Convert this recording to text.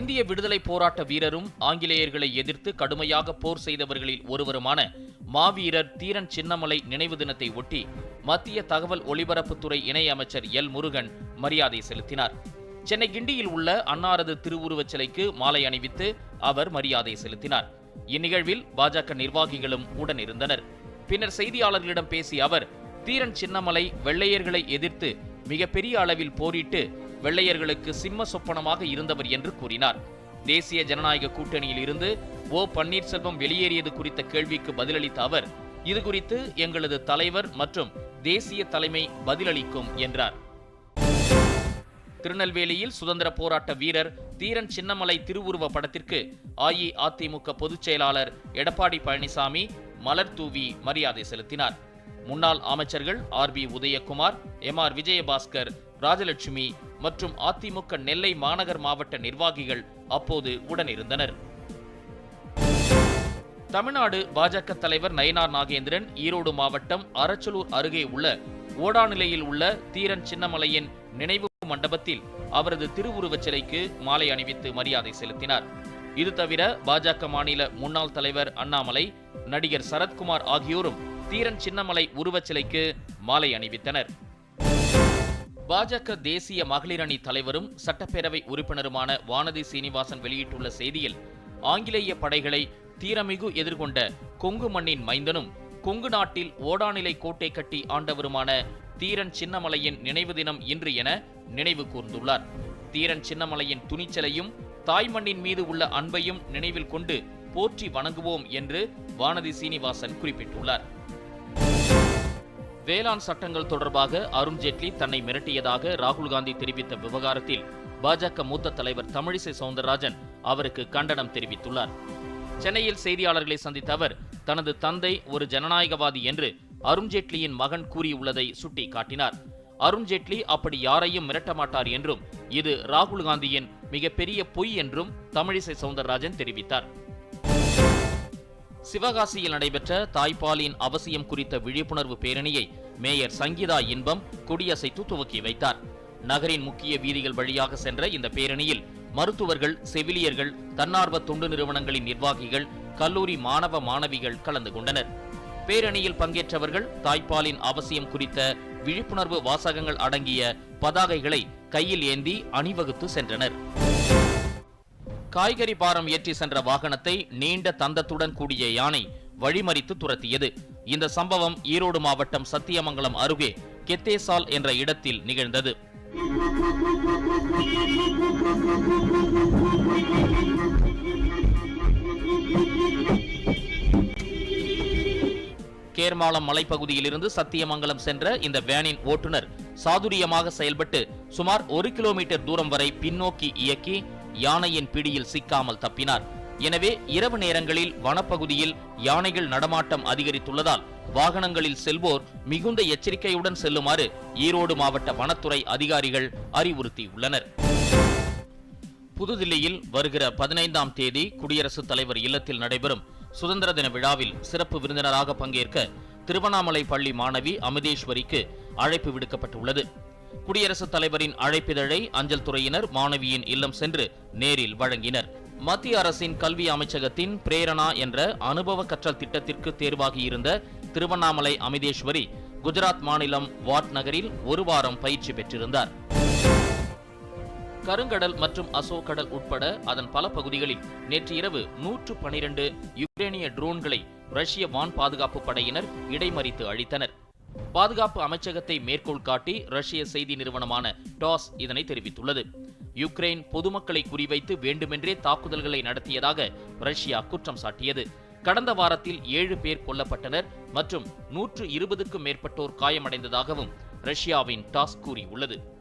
இந்திய விடுதலை போராட்ட வீரரும் ஆங்கிலேயர்களை எதிர்த்து கடுமையாக போர் செய்தவர்களில் ஒருவருமான மாவீரர் தீரன் சின்னமலை நினைவு தினத்தை ஒட்டி மத்திய தகவல் ஒலிபரப்புத்துறை இணையமைச்சர் எல் முருகன் மரியாதை செலுத்தினார். சென்னை கிண்டியில் உள்ள அன்னாரது திருவுருவச் சிலைக்கு மாலை அணிவித்து அவர் மரியாதை செலுத்தினார். இந்நிகழ்வில் பாஜக நிர்வாகிகளும் உடனிருந்தனர். பின்னர் செய்தியாளர்களிடம் பேசிய அவர் தீரன் சின்னமலை வெள்ளையர்களை எதிர்த்து மிகப்பெரிய அளவில் போரிட்டு வெள்ளையர்களுக்கு சிம்ம சொப்பனமாக இருந்தவர் என்று கூறினார். தேசிய ஜனநாயக கூட்டணியில் இருந்து ஓ பன்னீர்செல்வம் வெளியேறியது குறித்த கேள்விக்கு பதிலளித்த அவர் இது குறித்து எங்களது தலைவர் மற்றும் தேசிய தலைமை பதிலளிக்கும் என்றார். திருநெல்வேலியில் சுதந்திர போராட்ட வீரர் தீரன் சின்னமலை திருவுருவ படத்திற்கு அஇஅதிமுக பொதுச் செயலாளர் எடப்பாடி பழனிசாமி மலர் தூவி மரியாதை செலுத்தினார். முன்னாள் அமைச்சர்கள் R P Udhayakumar M R Vijayabaskar Rajalakshmi மற்றும் அதிமுக நெல்லை மாநகர் மாவட்ட நிர்வாகிகள் அப்போது உடனிருந்தனர். தமிழ்நாடு பாஜக தலைவர் நயினார் நாகேந்திரன் ஈரோடு மாவட்டம் அரச்சலூர் அருகே உள்ள ஓடாநிலையில் உள்ள தீரன் சின்னமலையின் நினைவு மண்டபத்தில் அவரது திருவுருவச் சிலைக்கு மாலை அணிவித்து மரியாதை செலுத்தினார். இது தவிர பாஜக மாநில முன்னாள் தலைவர் அண்ணாமலை நடிகர் சரத்குமார் ஆகியோரும் தீரன் சின்னமலை உருவச் சிலைக்கு மாலை அணிவித்தனர். பாஜக தேசிய மகளிர் அணி தலைவரும் சட்டப்பேரவை உறுப்பினருமான வானதி சீனிவாசன் வெளியிட்டுள்ள செய்தியில் ஆங்கிலேய படைகளை தீரமிகு எதிர்கொண்ட கொங்கு மண்ணின் மைந்தனும் கொங்கு நாட்டில் ஓடாநிலை கோட்டை கட்டி ஆண்டவருமான தீரன் சின்னமலையின் நினைவு தினம் இன்று என நினைவு கூர்ந்துள்ளார். தீரன் சின்னமலையின் துணிச்சலையும் தாய் மண்ணின் மீது உள்ள அன்பையும் நினைவில் கொண்டு போற்றி வணங்குவோம் என்று வானதி சீனிவாசன் குறிப்பிட்டுள்ளார். வேளாண் சட்டங்கள் தொடர்பாக அருண்ஜேட்லி தன்னை மிரட்டியதாக ராகுல் காந்தி தெரிவித்த விவகாரத்தில் பாஜக மூத்த தலைவர் தமிழிசை சவுந்தரராஜன் அவருக்கு கண்டனம் தெரிவித்துள்ளார். சென்னையில் செய்தியாளர்களை சந்தித்த அவர் தனது தந்தை ஒரு ஜனநாயகவாதி என்று அருண்ஜேட்லியின் மகன் கூறியுள்ளதை சுட்டி காட்டினார் அருண்ஜேட்லி அப்படி யாரையும் மிரட்ட மாட்டார் என்றும் இது ராகுல் காந்தியின் மிகப்பெரிய பொய் என்றும் தமிழிசை சவுந்தரராஜன் தெரிவித்தார். சிவகாசியில் நடைபெற்ற தாய்ப்பாலின் அவசியம் குறித்த விழிப்புணர்வு பேரணியை மேயர் சங்கீதா இன்பம் கொடியசைத்து துவக்கி வைத்தார். நகரின் முக்கிய வீதிகள் வழியாக சென்ற இந்த பேரணியில் மருத்துவர்கள் செவிலியர்கள் தன்னார்வ தொண்டு நிறுவனங்களின் நிர்வாகிகள் கல்லூரி மாணவ மாணவிகள் கலந்து கொண்டனர். பேரணியில் பங்கேற்றவர்கள் தாய்ப்பாலின் அவசியம் குறித்த விழிப்புணர்வு வாசகங்கள் அடங்கிய பதாகைகளை கையில் ஏந்தி அணிவகுத்து சென்றனர். காய்கறி பாரம் ஏற்றி சென்ற வாகனத்தை நீண்ட தந்தத்துடன் கூடிய யானை வழிமறித்து துரத்தியது. இந்த சம்பவம் ஈரோடு மாவட்டம் சத்தியமங்கலம் அருகே கெத்தேசால் என்ற இடத்தில் நிகழ்ந்தது. கேர்மாளம் மலைப்பகுதியிலிருந்து சத்தியமங்கலம் சென்ற இந்த வேனின் ஓட்டுநர் சாதுரியமாக செயல்பட்டு சுமார் ஒரு கிலோமீட்டர் தூரம் வரை பின்னோக்கி இயக்கி யானையின் பிடியில் சிக்காமல் தப்பினார். எனவே இரவு நேரங்களில் வனப்பகுதியில் யானைகள் நடமாட்டம் அதிகரித்துள்ளதால் வாகனங்களில் செல்வோர் மிகுந்த எச்சரிக்கையுடன் செல்லுமாறு ஈரோடு மாவட்ட வனத்துறை அதிகாரிகள் அறிவுறுத்தியுள்ளனர். புதுதில்லியில் வருகிற பதினைந்தாம் தேதி குடியரசுத் தலைவர் இல்லத்தில் நடைபெறும் சுதந்திர தின விழாவில் சிறப்பு விருந்தினராக பங்கேற்க திருவண்ணாமலை பள்ளி மாணவி அமிதேஸ்வரிக்கு அழைப்பு விடுக்கப்பட்டுள்ளது. குடியரசுத் தலைவரின் அழைப்பிதழை அஞ்சல் துறையினர் மாணவியின் இல்லம் சென்று நேரில் வழங்கினர். மத்திய அரசின் கல்வி அமைச்சகத்தின் பிரேரணா என்ற அனுபவ கற்றல் திட்டத்திற்கு தேர்வாகியிருந்த திருவண்ணாமலை அமிதேஸ்வரி குஜராத் மாநிலம் வாட் நகரில் ஒரு வாரம் பயிற்சி பெற்றிருந்தார். கருங்கடல் மற்றும் அசோக் கடல் உட்பட அதன் பல பகுதிகளில் நேற்று இரவு நூற்று பனிரெண்டு யுக்ரேனிய ட்ரோன்களை ரஷ்ய வான் பாதுகாப்பு படையினர் இடைமறித்து அழித்தனர். பாதுகாப்பு அமைச்சகத்தை மேற்கோள் காட்டி ரஷ்ய செய்தி நிறுவனமான டாஸ் இதனை தெரிவித்துள்ளது. யுக்ரைன் பொதுமக்களை குறிவைத்து வேண்டுமென்றே தாக்குதல்களை நடத்தியதாக ரஷ்யா குற்றம் சாட்டியது. கடந்த வாரத்தில் ஏழு பேர் கொல்லப்பட்டனர் மற்றும் நூற்று இருபதுக்கும் மேற்பட்டோர் காயமடைந்ததாகவும் ரஷ்யாவின் டாஸ் கூறியுள்ளது.